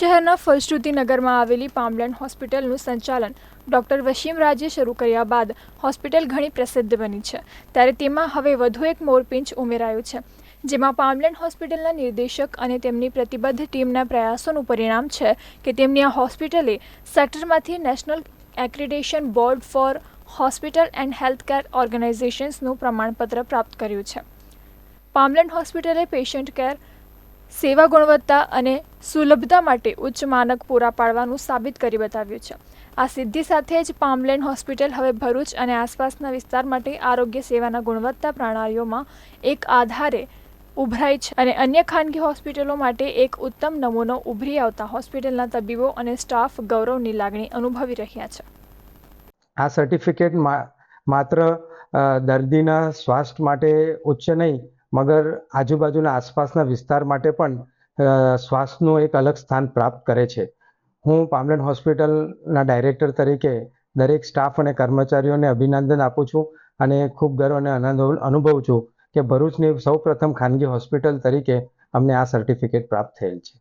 શહેરના ફલશ્રુતિ નગરમાં આવેલી પામલેન્ડ હોસ્પિટલનું સંચાલન ડોક્ટર વશીમ રાજે શરૂ કર્યા બાદ હોસ્પિટલ ઘણી પ્રસિદ્ધ બની છે. ત્યારે તેમાં હવે વધુ એક મોરપિંચ ઉમેરાયું છે, જેમાં પામલેન્ડ હોસ્પિટલના નિર્દેશક અને તેમની પ્રતિબદ્ધ ટીમના પ્રયાસોનું પરિણામ છે કે તેમની આ હોસ્પિટલે સેક્ટરમાંથી national accreditation board for hospital and healthcare ઓર્ગેનાઇઝેશન્સનું પ્રમાણપત્ર પ્રાપ્ત કર્યું છે. પામલેન્ડ હોસ્પિટલે પેશન્ટ કેર, સેવા ગુણવત્તા અને સુલભતા માટે ઉચ્ચ માનક પૂરા પાડવાનું સાબિત કરી બતાવ્યું છે. આ સિદ્ધિ સાથે જ પામલેન્ડ હોસ્પિટલ હવે ભરૂચ અને આસપાસના વિસ્તાર માટે આરોગ્ય સેવાના ગુણવત્તા પ્રણાલીઓમાં એક આધારે ઉભરાય છે અને અન્ય ખાનગી હોસ્પિટલો માટે એક ઉત્તમ નમૂનો ઉભરી આવતા હોસ્પિટલના તબીબો અને સ્ટાફ ગૌરવની લાગણી અનુભવી રહ્યા છે. આ સર્ટિફિકેટ માત્ર દર્દીના સ્વાસ્થ્ય માટે ઉચ્ચ નહીં, મગર આજુબાજુના આસપાસના વિસ્તાર માટે પણ સ્વાસ્થ્યનું એક અલગ સ્થાન પ્રાપ્ત કરે છે. હું પામલેન હોસ્પિટલના ડાયરેક્ટર તરીકે દરેક સ્ટાફ અને કર્મચારીઓને અભિનંદન આપું છું અને ખૂબ ગર્વ અને આનંદ અનુભવું છું કે ભરૂચની સૌપ્રથમ ખાનગી હોસ્પિટલ તરીકે અમને આ સર્ટિફિકેટ પ્રાપ્ત થયેલ છે.